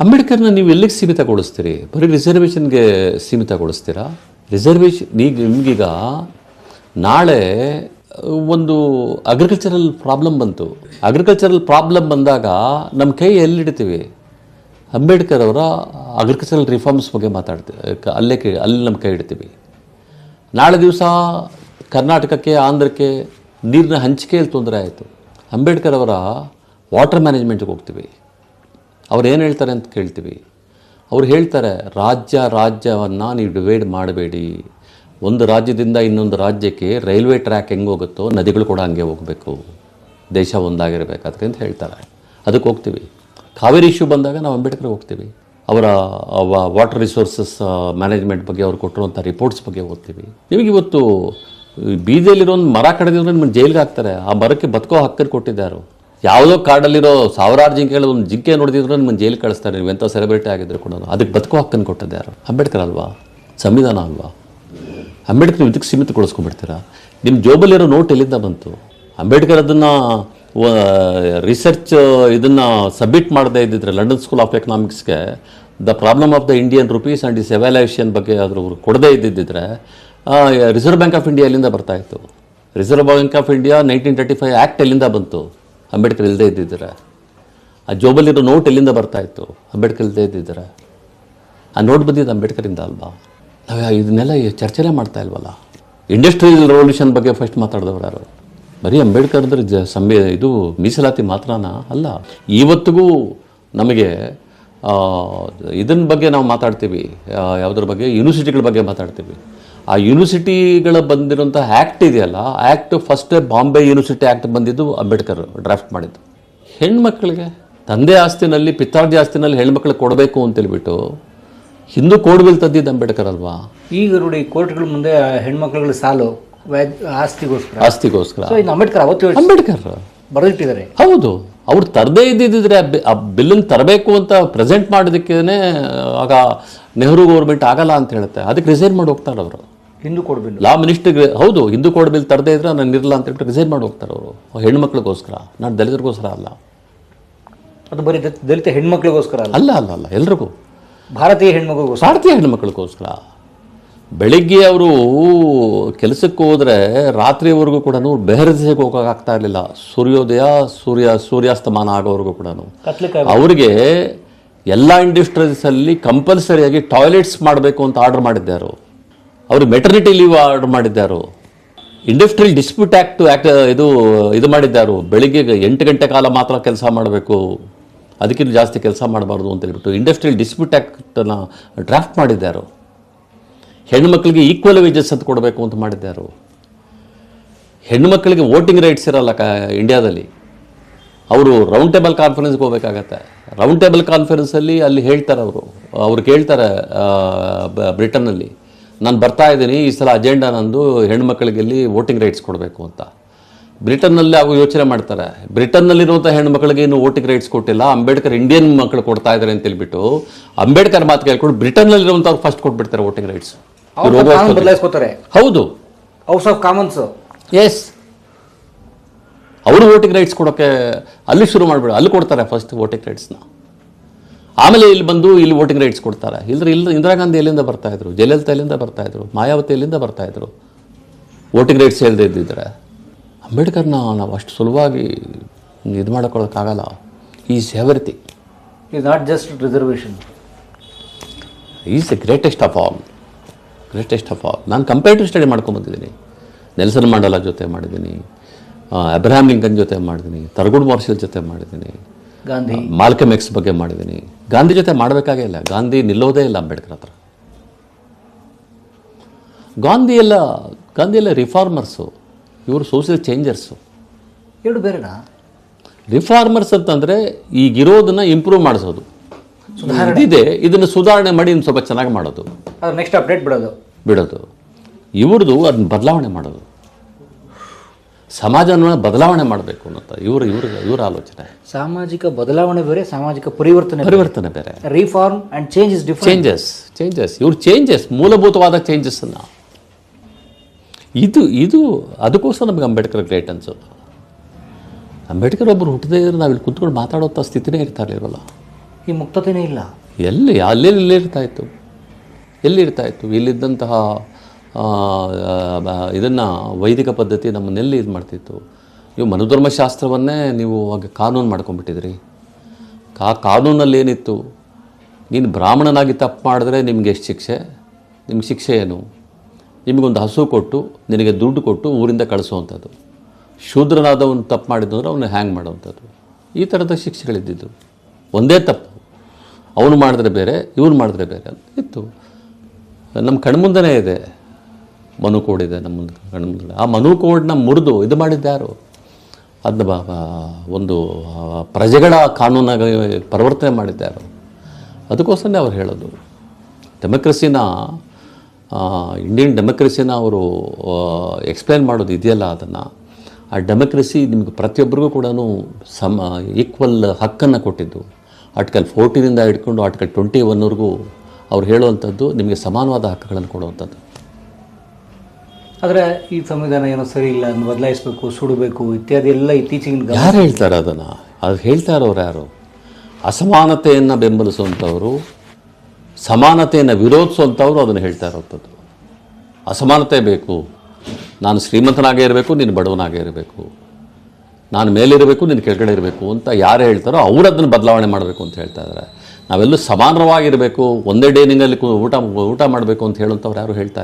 ಅಂಬೇಡ್ಕರ್ನ ನೀವು ಎಲ್ಲಿಗೆ ಸೀಮಿತಗೊಳಿಸ್ತೀರಿ? ಬರೀ ರಿಸರ್ವೇಷನ್ಗೆ ಸೀಮಿತಗೊಳಿಸ್ತೀರಾ? ರಿಸರ್ವೇಷನ್ ಈಗ ನಿಮಗೀಗ ನಾಳೆ ಒಂದು ಅಗ್ರಿಕಲ್ಚರಲ್ ಪ್ರಾಬ್ಲಮ್ ಬಂತು. ಅಗ್ರಿಕಲ್ಚರಲ್ ಪ್ರಾಬ್ಲಮ್ ಬಂದಾಗ ನಮ್ಮ ಕೈ ಎಲ್ಲಿಡ್ತೀವಿ? ಅಂಬೇಡ್ಕರ್ ಅವರ ಅಗ್ರಿಕಲ್ಚರಲ್ ರಿಫಾರ್ಮ್ಸ್ ಬಗ್ಗೆ ಮಾತಾಡ್ತೀವಿ ಅಲ್ಲೇ ಕೈ, ಅಲ್ಲಿ ನಮ್ಮ ಕೈ ಇಡ್ತೀವಿ. ನಾಳೆ ದಿವಸ ಕರ್ನಾಟಕಕ್ಕೆ, ಆಂಧ್ರಕ್ಕೆ ನೀರಿನ ಹಂಚಿಕೆಯಲ್ಲಿ ತೊಂದರೆ ಆಯಿತು. ಅಂಬೇಡ್ಕರ್ ಅವರ ವಾಟರ್ ಮ್ಯಾನೇಜ್ಮೆಂಟ್ಗೆ ಹೋಗ್ತೀವಿ. ಅವ್ರು ಏನು ಹೇಳ್ತಾರೆ ಅಂತ ಕೇಳ್ತೀವಿ. ಅವ್ರು ಹೇಳ್ತಾರೆ, ರಾಜ್ಯ ರಾಜ್ಯವನ್ನು ನೀವು ಡಿವೈಡ್ ಮಾಡಬೇಡಿ. ಒಂದು ರಾಜ್ಯದಿಂದ ಇನ್ನೊಂದು ರಾಜ್ಯಕ್ಕೆ ರೈಲ್ವೆ ಟ್ರ್ಯಾಕ್ ಹೆಂಗೆ ಹೋಗುತ್ತೋ ನದಿಗಳು ಕೂಡ ಹಂಗೆ ಹೋಗಬೇಕು. ದೇಶ ಒಂದಾಗಿರಬೇಕು ಅದಕ್ಕೆ ಅಂತ ಹೇಳ್ತಾರೆ. ಅದಕ್ಕೆ ಹೋಗ್ತೀವಿ. ಕಾವೇರಿ ಇಶ್ಯೂ ಬಂದಾಗ ನಾವು ಅಂಬೇಡ್ಕರ್ ಹೋಗ್ತೀವಿ. ಅವರ ವಾಟರ್ ರಿಸೋರ್ಸಸ್ ಮ್ಯಾನೇಜ್ಮೆಂಟ್ ಬಗ್ಗೆ ಅವ್ರು ಕೊಟ್ಟಿರುವಂಥ ರಿಪೋರ್ಟ್ಸ್ ಬಗ್ಗೆ ಓದ್ತೀವಿ. ನಿಮಗೆ ಇವತ್ತು ಬೀದಿಯಲ್ಲಿರೋ ಒಂದು ಮರ ಕಡಿದ್ರೆ ನಿಮ್ಮನ್ನು ಜೈಲಿಗೆ ಹಾಕ್ತಾರೆ. ಆ ಮರಕ್ಕೆ ಬದುಕೋ ಹಕ್ಕನ್ನು ಕೊಟ್ಟಿದ್ದಾರು ಯಾವುದೋ ಕಾಡಲ್ಲಿರೋ ಸಾವಿರಾರು ಜಿಂಕೆಗಳು ಒಂದು ಜಿಂಕೆ ನೋಡಿದ್ರು ನಿಮ್ಮನ್ನು ಜೈಲಿಗೆ ಕಳಿಸ್ತಾರೆ. ನೀವು ಎಂಥ ಸೆಲೆಬ್ರಿಟಿ ಆಗಿದ್ರು ಕೂಡ. ಅದಕ್ಕೆ ಬದುಕೋ ಹಕ್ಕನ್ನು ಕೊಟ್ಟದ್ದು ಯಾರು? ಅಂಬೇಡ್ಕರ್ ಅಲ್ವಾ? ಸಂವಿಧಾನ ಅಲ್ವಾ? ಅಂಬೇಡ್ಕರ್ ಇದಕ್ಕೆ ಸೀಮಿತಗೊಳಿಸ್ಕೊಂಡ್ಬಿಡ್ತೀರಾ ನಿಮ್ಮ ಜೋಬಲ್ಲಿರೋ ನೋಟ್ ಎಲ್ಲಿಂದ ಬಂತು? ಅಂಬೇಡ್ಕರ್ ಅದನ್ನು ರಿಸರ್ಚ್ ಇದನ್ನು ಸಬ್ಮಿಟ್ ಮಾಡದೇ ಇದ್ದಿದ್ರೆ London school of ಎಕನಾಮಿಕ್ಸ್ಗೆ the problem of the Indian rupees and is evolution ಬಗ್ಗೆ ಅವ್ರು ಕೊಡದೇ ಇದ್ದಿದ್ದರೆ ರಿಸರ್ವ್ ಬ್ಯಾಂಕ್ ಆಫ್ ಇಂಡಿಯಾ ಎಲ್ಲಿಂದ ಬರ್ತಾಯಿತ್ತು Reserve Bank of India nineteen thirty five act ಎಲ್ಲಿಂದ ಬಂತು? ಅಂಬೇಡ್ಕರ್ ಇಲ್ಲದೇ ಇದ್ದಿದ್ರೆ ಆ ಜೋಬಲ್ಲಿರೋ ನೋಟ್ ಎಲ್ಲಿಂದ ಬರ್ತಾ ಇತ್ತು? ಅಂಬೇಡ್ಕರ್ ಇಲ್ಲದೇ ಇದ್ದಿದ್ರೆ ಆ ನೋಟ್ ಬಂದಿದ್ದು ಅಂಬೇಡ್ಕರಿಂದ ಅಲ್ವಾ? ನಾವು ಇದನ್ನೆಲ್ಲ ಚರ್ಚೆನೇ ಮಾಡ್ತಾ ಇಲ್ವಲ್ಲ? ಇಂಡಸ್ಟ್ರಿಯಲ್ ರೆವಲ್ಯೂಷನ್ ಬಗ್ಗೆ ಫಸ್ಟ್ ಮಾತಾಡಿದವರು ಯಾರು? ಬರೀ ಅಂಬೇಡ್ಕರ್ ಅಂದ್ರೆ ಜ ಸಂಬ, ಇದು ಮೀಸಲಾತಿ ಮಾತ್ರನಾ? ಅಲ್ಲ. ಇವತ್ತಿಗೂ ನಮಗೆ ಇದನ್ನ ಬಗ್ಗೆ ನಾವು ಮಾತಾಡ್ತೀವಿ. ಯಾವುದ್ರ ಬಗ್ಗೆ? ಯೂನಿವರ್ಸಿಟಿಗಳ ಬಗ್ಗೆ ಮಾತಾಡ್ತೀವಿ. ಆ ಯೂನಿವರ್ಸಿಟಿಗಳ ಬಂದಿರುವಂಥ ಆ್ಯಕ್ಟ್ ಇದೆಯಲ್ಲ act first Bombay university act ಬಂದಿದ್ದು ಅಂಬೇಡ್ಕರ್ ಡ್ರಾಫ್ಟ್ ಮಾಡಿದ್ದು. ಹೆಣ್ಮಕ್ಳಿಗೆ ತಂದೆ ಆಸ್ತಿನಲ್ಲಿ ಪಿತಾರ್ಜಿ ಆಸ್ತಿನಲ್ಲಿ ಹೆಣ್ಮಕ್ಳಿಗೆ ಕೊಡಬೇಕು ಅಂತೇಳ್ಬಿಟ್ಟು ಹಿಂದೂ ಕೋಡ್ ಬಿಲ್ ತಂದಿದ್ದು ಅಂಬೇಡ್ಕರ್ ಅಲ್ವಾ? ಈಗ ನೋಡಿ ಕೋರ್ಟ್ಗಳ ಮುಂದೆ ಹೆಣ್ಮಕ್ಳುಗಳ ಸಾಲು ಆಸ್ತಿಗೋಸ್ಕರ. ಆಸ್ತಿಗೋಸ್ಕರ. ಅಂಬೇಡ್ಕರ್ ಅವತ್ತು ಅಂಬೇಡ್ಕರ್. ಬರೆದಿಟ್ಟಿದ್ದಾರೆ. ಹೌದು. ಅವ್ರು ತರದೇ ಇದ್ದಿದ್ದರೆ ಆ ಬಿಲ್ಲನ್ನು ತರಬೇಕು ಅಂತ ಪ್ರೆಸೆಂಟ್ ಮಾಡೋದಕ್ಕೇನೆ ಆಗ ನೆಹರು ಗೌರ್ಮೆಂಟ್ ಆಗಲ್ಲ ಅಂತ ಹೇಳುತ್ತೆ. ಅದಕ್ಕೆ ರಿಸೈನ್ ಮಾಡಿ ಹೋಗ್ತಾರೆ ಅವರು ಹಿಂದೂ ಕೋಡ್ ಬಿಲ್ ಲಾ ಮಿನಿಸ್ಟರ್ಗೆ ಹೌದು ಹಿಂದೂ ಕೋಡ್ ಬಿಲ್ ತರದೇ ಇದ್ರೆ ನಾನು ಇರಲ್ಲ ಅಂತ ಹೇಳ್ಬಿಟ್ಟು ರಿಸೈನ್ ಮಾಡಿ ಹೋಗ್ತಾರೆ ಅವರು ಹೆಣ್ಮಕ್ಳಿಗೋಸ್ಕರ ನಾನು ದಲಿತರಿಗೋಸ್ಕರ ಅಲ್ಲ. ಅದು ಬರೀ ದಲಿತ ಹೆಣ್ಮಕ್ಳಿಗೋಸ್ಕರ ಅಲ್ಲ? ಅಲ್ಲ ಅಲ್ಲ ಎಲ್ರಿಗೂ. ಭಾರತೀಯ ಹೆಣ್ಮಕ್ಳಿಗೋಸ್ಕರ? ಭಾರತೀಯ ಹೆಣ್ಮಕ್ಳಿಗೋಸ್ಕರ. ಬೆಳಿಗ್ಗೆ ಅವರು ಕೆಲಸಕ್ಕೆ ಹೋದರೆ ರಾತ್ರಿವರೆಗೂ ಕೂಡ ಬೆಹರದಿಸಕ್ಕೆ ಹೋಗೋಕ್ಕಾಗ್ತಾ ಇರಲಿಲ್ಲ. ಸೂರ್ಯೋದಯ ಸೂರ್ಯ ಸೂರ್ಯಾಸ್ತಮಾನ ಆಗೋವರೆಗೂ ಕೂಡ ಅವ್ರಿಗೆ ಎಲ್ಲ ಇಂಡಸ್ಟ್ರೀಸಲ್ಲಿ ಕಂಪಲ್ಸರಿಯಾಗಿ ಟಾಯ್ಲೆಟ್ಸ್ ಮಾಡಬೇಕು ಅಂತ ಆರ್ಡರ್ ಮಾಡಿದ್ದಾರು ಅವ್ರಿಗೆ ಮೆಟರ್ನಿಟಿ ಲೀವ್ ಆರ್ಡರ್ ಮಾಡಿದ್ದಾರು. ಇಂಡಸ್ಟ್ರಿಯಲ್ ಡಿಸ್ಪ್ಯೂಟ್ ಆ್ಯಕ್ಟ್ ಆ್ಯಕ್ಟ್ ಇದು ಇದು ಮಾಡಿದ್ದಾರು. ಬೆಳಿಗ್ಗೆ ಎಂಟು ಗಂಟೆ ಕಾಲ ಮಾತ್ರ ಕೆಲಸ ಮಾಡಬೇಕು. ಅದಕ್ಕಿಂತ ಜಾಸ್ತಿ ಕೆಲಸ ಮಾಡಬಾರ್ದು ಅಂತ ಹೇಳ್ಬಿಟ್ಟು ಇಂಡಸ್ಟ್ರಿಯಲ್ ಡಿಸ್ಪ್ಯೂಟ್ ಆ್ಯಕ್ಟನ್ನು ಡ್ರಾಫ್ಟ್ ಮಾಡಿದ್ದಾರು. ಹೆಣ್ಣುಮಕ್ಕಳಿಗೆ ಈಕ್ವಲ್ ವೇಜಸ್ ಅಂತ ಕೊಡಬೇಕು ಅಂತ ಮಾಡಿದ್ದಾರು. ಹೆಣ್ಣುಮಕ್ಕಳಿಗೆ ವೋಟಿಂಗ್ ರೈಟ್ಸ್ ಇರಲ್ಲ ಕ ಇಂಡಿಯಾದಲ್ಲಿ ಅವರು ರೌಂಡ್ ಟೇಬಲ್ ಕಾನ್ಫರೆನ್ಸ್ಗೆ ಹೋಗಬೇಕಾಗತ್ತೆ. ರೌಂಡ್ ಟೇಬಲ್ ಕಾನ್ಫರೆನ್ಸಲ್ಲಿ ಅಲ್ಲಿ ಹೇಳ್ತಾರೆ ಅವರು. ಅವ್ರು ಕೇಳ್ತಾರೆ ಬ್ರಿಟನ್ನಲ್ಲಿ ನಾನು ಬರ್ತಾ ಇದ್ದೀನಿ ಈ ಸಲ ಅಜೆಂಡಾ ನಂದು ಹೆಣ್ಮಕ್ಳಿಗೆ ಇಲ್ಲಿ ವೋಟಿಂಗ್ ರೈಟ್ಸ್ ಕೊಡಬೇಕು ಅಂತ. ಬ್ರಿಟನ್ನಲ್ಲಿ ಅವು ಯೋಚನೆ ಮಾಡ್ತಾರೆ. ಬ್ರಿಟನ್ನಲ್ಲಿರುವಂಥ ಹೆಣ್ಮಕ್ಳಿಗೆ ಇನ್ನು ವೋಟಿಂಗ್ ರೈಟ್ಸ್ ಕೊಟ್ಟಿಲ್ಲ ಅಂಬೇಡ್ಕರ್ ಇಂಡಿಯನ್ ಮಕ್ಕಳು ಕೊಡ್ತಾ ಇದ್ದಾರೆ ಅಂತ ಹೇಳ್ಬಿಟ್ಟು ಅಂಬೇಡ್ಕರ್ ಮಾತು ಕೇಳ್ಕೊಂಡು ಬ್ರಿಟನ್ನಲ್ಲಿರುವಂಥವ್ರು ಫಸ್ಟ್ ಕೊಟ್ಬಿಡ್ತಾರೆ ವೋಟಿಂಗ್ ರೈಟ್ಸ್ ಬದಲಾಯಿಸ್ಕೋತಾರೆ. ಹೌದು. ಹೌಸ್ ಆಫ್ ಕಾಮನ್ಸ್ ಎಸ್ ಅವರು ವೋಟಿಂಗ್ ರೈಟ್ಸ್ ಕೊಡೋಕ್ಕೆ ಅಲ್ಲಿ ಶುರು ಮಾಡಿಬಿಡು ಅಲ್ಲಿ ಕೊಡ್ತಾರೆ ಫಸ್ಟ್ ವೋಟಿಂಗ್ ರೈಟ್ಸ್ನ ಆಮೇಲೆ ಇಲ್ಲಿ ಬಂದು ಇಲ್ಲಿ ವೋಟಿಂಗ್ ರೈಟ್ಸ್ ಕೊಡ್ತಾರೆ. ಇಲ್ಲದ್ರೆ ಇಲ್ಲ ಇಂದಿರಾ ಗಾಂಧಿ ಎಲ್ಲಿಂದ ಬರ್ತಾ ಇದ್ರು? ಜಯಲಲಿತಾ ಎಲ್ಲಿಂದ ಬರ್ತಾ ಇದ್ರು? ಮಾಯಾವತಿ ಎಲ್ಲಿಂದ ಬರ್ತಾ ಇದ್ರು? ವೋಟಿಂಗ್ ರೈಟ್ಸ್ ಹೇಳ್ದೇ ಇದ್ದಿದ್ರೆ? ಅಂಬೇಡ್ಕರ್ನ ನಾವು ಅಷ್ಟು ಸುಲಭವಾಗಿ ಇದು ಮಾಡ್ಕೊಳಕ್ಕಾಗಲ್ಲ ಈ everything is not just reservation is the greatest of all greatest of all ನಾನು ಕಂಪೇರಿಟಿವ್ ಸ್ಟಡಿ ಮಾಡ್ಕೊಂಬಂದಿದ್ದೀನಿ ನೆಲ್ಸನ್ ಮಂಡಲ ಜೊತೆ ಮಾಡಿದ್ದೀನಿ. ಅಬ್ರಹಾಮ್ ಲಿಂಕನ್ ಜೊತೆ ಮಾಡಿದ್ದೀನಿ. ತರಗುಡ್ ಮಾರ್ಷಲ್ ಜೊತೆ ಮಾಡಿದ್ದೀನಿ. ಗಾಂಧಿ. ಮಾಲ್ಕಮ್ ಎಕ್ಸ್ ಬಗ್ಗೆ ಮಾಡಿದ್ದೀನಿ. ಗಾಂಧಿ ಜೊತೆ ಮಾಡಬೇಕಾಗೇ ಇಲ್ಲ. ಗಾಂಧಿ ನಿಲ್ಲೋದೇ ಇಲ್ಲ ಅಂಬೇಡ್ಕರ್ ಹತ್ರ. ಗಾಂಧಿ ಎಲ್ಲ ಗಾಂಧಿ ಎಲ್ಲ ರಿಫಾರ್ಮರ್ಸು. ಇವರು ಸೋಷಿಯಲ್ ಚೇಂಜರ್ಸು. ಎರಡು ಬೇರೆನಾ? ರಿಫಾರ್ಮರ್ಸ್ ಅಂತಂದರೆ ಈಗಿರೋದನ್ನ ಇಂಪ್ರೂವ್ ಮಾಡಿಸೋದು. ಇದಿದೆ ಇದನ್ನು ಸುಧಾರಣೆ ಮಾಡಿ ಇನ್ನು ಸ್ವಲ್ಪ ಚೆನ್ನಾಗಿ ಮಾಡೋದು. ನೆಕ್ಸ್ಟ್ ಅಪ್ಡೇಟ್ ಬಿಡೋದು. ಬಿಡೋದು. ಇವ್ರದ್ದು ಅದನ್ನ ಬದಲಾವಣೆ ಮಾಡೋದು. ಸಮಾಜನ ಬದಲಾವಣೆ ಮಾಡಬೇಕು ಅನ್ನೋಂಥ ಇವರು ಇವ್ರ ಇವರ ಆಲೋಚನೆ. ಸಾಮಾಜಿಕ ಬದಲಾವಣೆ ಬೇರೆ ಸಾಮಾಜಿಕ ಪರಿವರ್ತನೆ ಪರಿವರ್ತನೆ ಬೇರೆ. Reform and changes changes changes ಇವ್ರು ಚೇಂಜಸ್ ಮೂಲಭೂತವಾದ ಚೇಂಜಸ್ಸನ್ನು ಇದು ಇದು ಅದಕ್ಕೋಸ್ಕರ ನಮಗೆ ಅಂಬೇಡ್ಕರ್ ಗ್ರೇಟ್ ಅನ್ಸೋದು ಅಂಬೇಡ್ಕರ್ ಒಬ್ಬರು ಹುಟ್ಟದೇ ಇದ್ರೆ ನಾವು ಇಲ್ಲಿ ಕುತ್ಕೊಂಡು ಮಾತಾಡೋಂಥ ಸ್ಥಿತಿನೇ ಇರ್ತಾ ಇರಲಿಲ್ಲ ಈ ಮುಕ್ತತೆನೇ ಇಲ್ಲ. ಎಲ್ಲಿ ಅಲ್ಲೆಲ್ಲಿ ಇಲ್ಲಿರ್ತಾ ಇತ್ತು? ಎಲ್ಲಿರ್ತಾ ಇತ್ತು? ಇಲ್ಲಿದ್ದಂತಹ ಇದನ್ನು ವೈದಿಕ ಪದ್ಧತಿ ನಮ್ಮನ್ನೆಲ್ಲಿ ಇದು ಮಾಡ್ತಿತ್ತು? ನೀವು ಮನೋಧರ್ಮಶಾಸ್ತ್ರವನ್ನೇ ನೀವು ಆಗ ಕಾನೂನು ಮಾಡ್ಕೊಂಡ್ಬಿಟ್ಟಿದ್ರಿ. ಕಾ ಕಾನೂನಲ್ಲಿ ಏನಿತ್ತು ನೀನು ಬ್ರಾಹ್ಮಣನಾಗಿ ತಪ್ಪು ಮಾಡಿದ್ರೆ ನಿಮ್ಗೆ ಎಷ್ಟು ಶಿಕ್ಷೆ? ನಿಮ್ಗೆ ಶಿಕ್ಷೆ ಏನು? ನಿಮಗೊಂದು ಹಸು ಕೊಟ್ಟು, ನಿನಗೆ ದುಡ್ಡು ಕೊಟ್ಟು ಊರಿಂದ ಕಳಿಸುವಂಥದ್ದು. ಶೂದ್ರನಾದವನು ತಪ್ಪು ಮಾಡಿದಂದ್ರೆ ಅವನು ಹ್ಯಾಂಗ್ ಮಾಡುವಂಥದ್ದು? ಈ ಥರದ ಶಿಕ್ಷೆಗಳಿದ್ದಿದ್ದು. ಒಂದೇ ತಪ್ಪು. ಅವನು ಮಾಡಿದ್ರೆ ಬೇರೆ, ಇವನು ಮಾಡಿದ್ರೆ ಬೇರೆ ಅಂತ ಇತ್ತು. ನಮ್ಮ ಕಣ್ಮುಂದನೇ ಇದೆ. ಮನು ಕೋಡಿದೆ ನಮ್ಮ ಮುಂದೆ ಕಣ್ಮುಂದೆ ಆ ಮನು ಕೋಡ್ನ ಮುರಿದು ಇದು ಮಾಡಿದ್ಯಾರು ಅದನ್ನ ಒಂದು ಪ್ರಜೆಗಳ ಕಾನೂನಾಗಿ ಪರಿವರ್ತನೆ ಮಾಡಿದ್ಯಾರು ಅದಕ್ಕೋಸ್ಕರನೇ ಅವ್ರು ಹೇಳೋದು. ಡೆಮೊಕ್ರೆಸಿನ ಇಂಡಿಯನ್ ಡೆಮೊಕ್ರೆಸಿನ ಅವರು ಎಕ್ಸ್ಪ್ಲೇನ್ ಮಾಡೋದು ಇದೆಯಲ್ಲ ಅದನ್ನು. ಆ ಡೆಮೋಕ್ರಸಿ ನಿಮಗೆ ಪ್ರತಿಯೊಬ್ಬರಿಗೂ ಕೂಡ ಸಮ ಈಕ್ವಲ್ ಹಕ್ಕನ್ನು ಕೊಟ್ಟಿದ್ದು. ಆರ್ಟಿಕಲ್ ಫೋರ್ಟೀನಿಂದ ಹಿಡ್ಕೊಂಡು ಆರ್ಟಿಕಲ್ ಟ್ವೆಂಟಿ ಒನ್ವರೆಗೂ ಅವ್ರು ಹೇಳುವಂಥದ್ದು ನಿಮಗೆ ಸಮಾನವಾದ ಹಕ್ಕುಗಳನ್ನು ಕೊಡುವಂಥದ್ದು. ಆದರೆ ಈ ಸಂವಿಧಾನ ಏನೋ ಸರಿ ಇಲ್ಲ, ಅದನ್ನು ಬದಲಾಯಿಸಬೇಕು, ಸುಡಬೇಕು ಇತ್ಯಾದಿ ಎಲ್ಲ ಇತ್ತೀಚಿನ ಗಮ- ಯಾರು ಹೇಳ್ತಾರೆ ಅದನ್ನು? ಅದು ಹೇಳ್ತಾ ಇರೋರು ಯಾರು? ಅಸಮಾನತೆಯನ್ನು ಬೆಂಬಲಿಸುವಂಥವರು, ಸಮಾನತೆಯನ್ನು ವಿರೋಧಿಸುವಂಥವ್ರು ಅದನ್ನು ಹೇಳ್ತಾ ಇರೋಂಥದ್ದು. ಅಸಮಾನತೆ ಬೇಕು. ನಾನು ಶ್ರೀಮಂತನಾಗೇ ಇರಬೇಕು, ನೀನು ಬಡವನಾಗೇ ಇರಬೇಕು. ನಾನು ಮೇಲಿರಬೇಕು, ನೀನು ಕೆಳಗಡೆ ಇರಬೇಕು ಅಂತ ಯಾರು ಹೇಳ್ತಾರೋ ಅವ್ರು ಅದನ್ನು ಬದಲಾವಣೆ ಮಾಡಬೇಕು ಅಂತ ಹೇಳ್ತಾ ಇದ್ದಾರೆ ನಾವೆಲ್ಲೂ ಸಮಾನವಾಗಿರಬೇಕು, ಒಂದೇ ಡೈನಿಂಗಲ್ಲಿ ಊಟ ಊಟ ಮಾಡಬೇಕು ಅಂತ ಹೇಳುವಂಥವ್ರು ಯಾರು ಹೇಳ್ತಾ